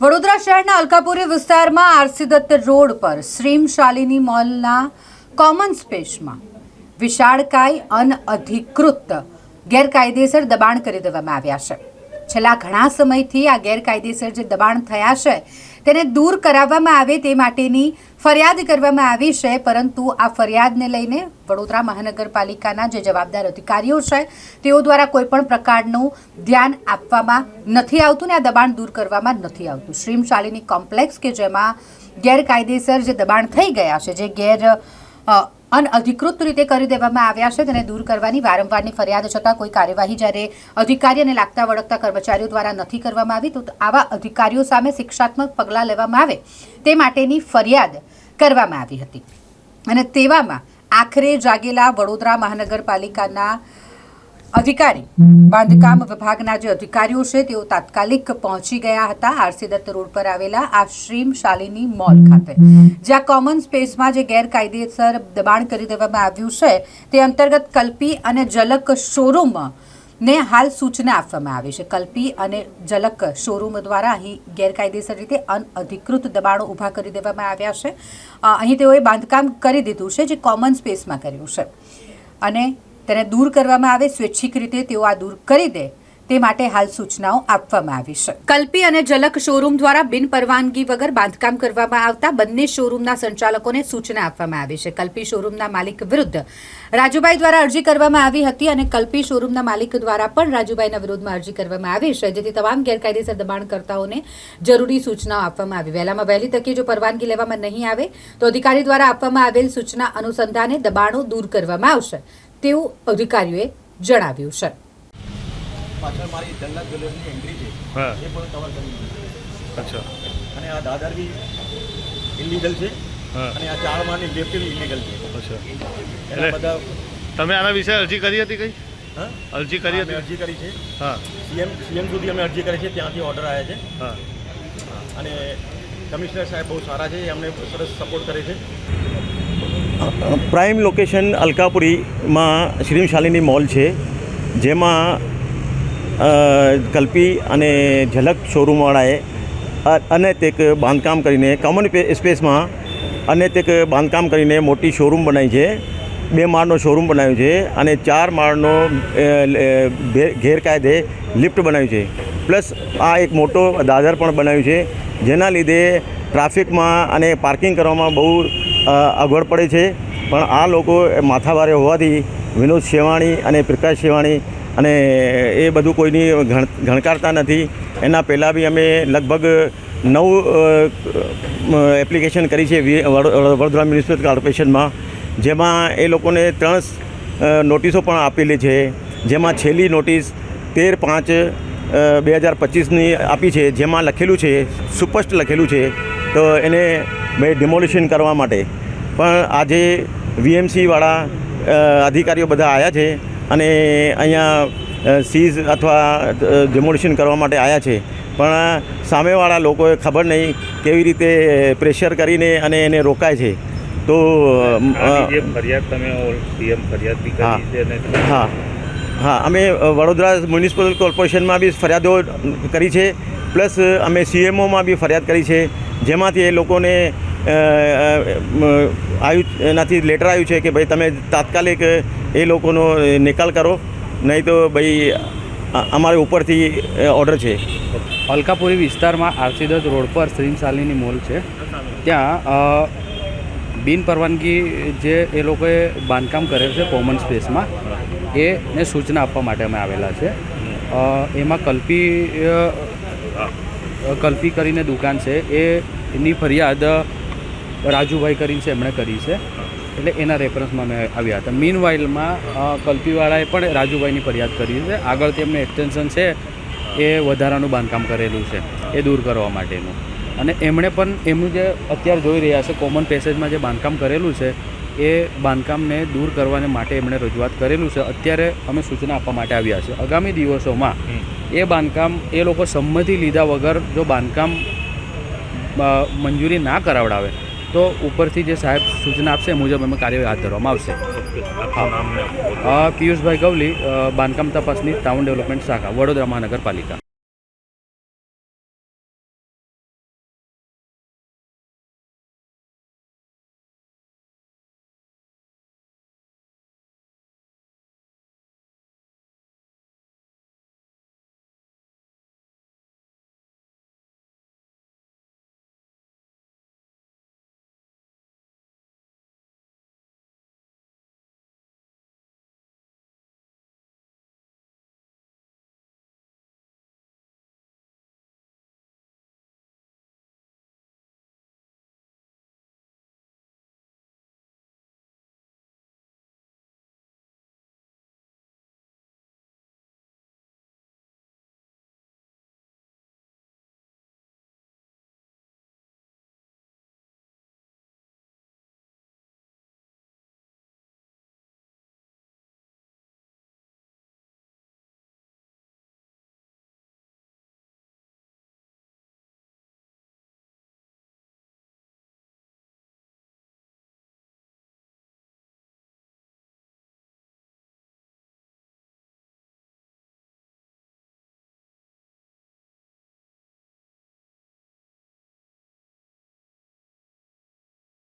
વડોદરા શહેરના અલકાપુરી વિસ્તારમાં RC Dutt road પર શ્રીમ શાલિની મોલના કોમન સ્પેસમાં વિશાળકાય અનઅધિકૃત ગેરકાયદેસર દબાણ કરી દેવામાં આવ્યા છે. છેલ્લા ઘણા સમયથી આ ગેરકાયદેસર જે દબાણ થયા છે તેને દૂર કરાવવામાં આવે તે માટેની ફરિયાદ કરવામાં આવી છે, પરંતુ આ ફરિયાદને લઈને વડોદરા મહાનગરપાલિકાના જે જવાબદાર અધિકારીઓ છે, તેઓ દ્વારા કોઈપણ પ્રકારનું ધ્યાન આપવામાં નથી આવતું ને આ દબાણ દૂર કરવામાં નથી આવતું. શ્રીમ શાલિની કોમ્પ્લેક્સ કે જેમાં ગેરકાયદેસર જે દબાણ થઈ ગયા છે, જે ગેર અનઅધિકૃત રીતે કરી દેવામાં આવ્યા છે તેને દૂર કરવાની વારંવારની ફરિયાદ છતાં કોઈ કાર્યવાહી જ્યારે અધિકારી અને લાગતા વળગતા કર્મચારીઓ દ્વારા નથી કરવામાં આવી, તો આવા અધિકારીઓ સામે શિક્ષાત્મક પગલાં લેવામાં આવે તે માટેની ફરિયાદ કરવામાં આવી હતી. અને તેવામાં આખરે જાગેલા વડોદરા મહાનગરપાલિકાના અધિકારી. બાંધકામ વિભાગના જે અધિકારીઓ છે તેઓ તાત્કાલિક પહોંચી ગયા હતા આરસી દત્ત રોડ પર આવેલા આ શ્રીમ શાલિની મોલ ખાતે. જ્યાં કોમન સ્પેસમાં જે ગેરકાયદેસર દબાણ કરી દેવામાં આવ્યું છે તે અંતર્ગત કલ્પી અને જલક શોરૂમ ને હાલ સૂચના આપવામાં આવી છે. કલ્પી અને જલક શોરૂમ દ્વારા અહીં ગેરકાયદેસર રીતે અનઅધિકૃત દબાણો ઊભા કરી દેવામાં આવ્યા છે. અહીં તેઓએ બાંધકામ કરી દીધું છે જે કોમન સ્પેસમાં કર્યું છે. અને તેને દૂર કરવામાં આવે, સ્વૈચ્છિક રીતે તેઓ આ દૂર કરી દે, તે માટે હાલ સૂચનાઓ આપવામાં આવી છે. કલ્પી અને જલક શોરૂમ દ્વારા બિન પરવાનગી વગર બાંધકામ કરવામાં આવતા બંને શોરૂમના સંચાલકોને સૂચના આપવામાં આવી છે. કલ્પી શોરૂમના માલિક વિરુદ્ધ રાજુભાઈ દ્વારા અરજી કરવામાં આવી હતી અને કલ્પી શોરૂમના માલિક દ્વારા પણ રાજુભાઈના વિરોધમાં અરજી કરવામાં આવી છે. જેથી તમામ ગેરકાયદેસર દબાણકર્તાઓને જરૂરી સૂચનાઓ આપવામાં આવી. વહેલામાં વહેલી તકે જો પરવાનગી લેવામાં નહીં આવે, તો અધિકારી દ્વારા આપવામાં આવેલ સૂચના અનુસંધાને દબાણો દૂર કરવામાં આવશે. તેવું અધિકારીઓએ જણાવ્યું છે. પાછળ મારી જલ્લા જ્વેલર્સની એન્ટ્રી છે. હા. એ પણ કવર કરી અચ્છા. અને આ દાદર બી ઇલીગલ છે. અને આ ચાર માળની લિફ્ટ બી ઇલીગલ છે. અચ્છા. એટલે- બધા તમે આના વિશે અરજી કરી હતી કઈ? હા? અરજી કરી હતી? અરજી કરી છે. હા. સીએમ સીએમ સુધી અમે અરજી કરી છે. ત્યાંથી ઓર્ડર આવ્યા છે. હા. અને કમિશનર સાહેબ બહુ સારા છે. એમને અમને સરસ સપોર્ટ કરે છે. પ્રાઇમ લોકેશન અલકાપુરીમાં શ્રીમ શાલિની મોલ છે, જેમાં કલ્પી અને ઝલક શોરૂમવાળાએ અને તેક બાંધકામ કરીને કોમન સ્પેસમાં, અને તેક બાંધકામ કરીને મોટી શોરૂમ બનાવી છે. બે માળનો શોરૂમ બનાવ્યો છે અને ચાર માળનો ગેરકાયદે લિફ્ટ બનાવ્યું છે. પ્લસ આ એક મોટો દાદર પણ બનાવ્યું છે, જેના લીધે ટ્રાફિકમાં અને પાર્કિંગ કરવામાં બહુ અગવડ પડે છે. પણ આ લોકો માથાભારે હોવાથી વિનોદ શેવાણી અને પ્રકાશ શેવાણી અને એ બધું કોઈની ગણ, ગણકારતા નથી. એના પહેલાં બી અમે લગભગ નવ એપ્લિકેશન કરી છે વડોદરા મ્યુનિસિપલ કોર્પોરેશનમાં. જેમાં એ લોકોને ત્રણ નોટિસો પણ આપેલી છે. જેમાં છેલ્લી નોટિસ તેર પાંચ બે હજાર પચીસની આપી છે. જેમાં લખેલું છે, સુપષ્ટ લખેલું છે. તો એને ભાઈ ડિમોલિશન કરવા માટે. પણ આજે વીએમસીવાળા અધિકારીઓ બધા આવ્યા છે અને અહીંયા સીઝ અથવા ડિમોલિશન કરવા માટે આવ્યા છે. પણ સામેવાળા લોકોએ ખબર નહીં કેવી રીતે પ્રેશર કરીને અને એને રોકાય છે. તો અ, આની જે ફરિયાદ તમે સીએમ ફરિયાદ બી હા. કરી છે હા. હા અમે વડોદરા મ્યુનિસિપલ કોર્પોરેશનમાં બી ફરિયાદો કરી છે. પ્લસ અમે સીએમઓમાં બી ફરિયાદ કરી છે. જેમાંથી એ લોકોને મ, આવ્યું એનાથી લેટર આવ્યું છે કે ભાઈ તમે તાત્કાલિક એ લોકોનો નિકાલ કરો, નહીં તો ભાઈ અમારે ઉપરથી ઓર્ડર છે. અલકાપુરી વિસ્તારમાં આરસીદસ રોડ પર શ્રીમ શાલિની મોલ છે. ત્યાં બિન પરવાનગી જે એ લોકોએ બાંધકામ કરેલ છે કોમન સ્પેસમાં એને સૂચના આપવા માટે અમે આવેલા છે. એમાં કલ્પી કલ્પી કરીને દુકાન છે. એની ફરિયાદ રાજુભાઈ કરીને છે, એમણે કરી છે. એટલે એના રેફરન્સમાં અમે આવ્યા હતા. મીન વાઇલમાં કલ્પીવાળાએ પણ રાજુભાઈની ફરિયાદ કરી છે. આગળ તેમને એક્સટેન્શન છે, એ વધારાનું બાંધકામ કરેલું છે, એ દૂર કરવા માટેનું. અને એમણે પણ એમનું જે અત્યારે જોઈ રહ્યા છે કોમન પેસેજમાં જે બાંધકામ કરેલું છે, એ બાંધકામને દૂર કરવાને માટે એમણે રજૂઆત કરેલું છે. અત્યારે અમે સૂચના આપવા માટે આવ્યા છે આગામી દિવસોમાં એ બાંધકામ એ લોકો સંમતિ લીધા વગર જો બાંધકામ મંજૂરી ના કરાવડાવે તો ઉપરથી જે સાહેબ સૂચના આપશે એ મુજબ અમે કાર્યવાહી હાથ ધરવામાં આવશે. પિયુષભાઈ ગવલી બાંધકામ તપાસની ટાઉન ડેવલપમેન્ટ શાખા વડોદરા મહાનગરપાલિકા.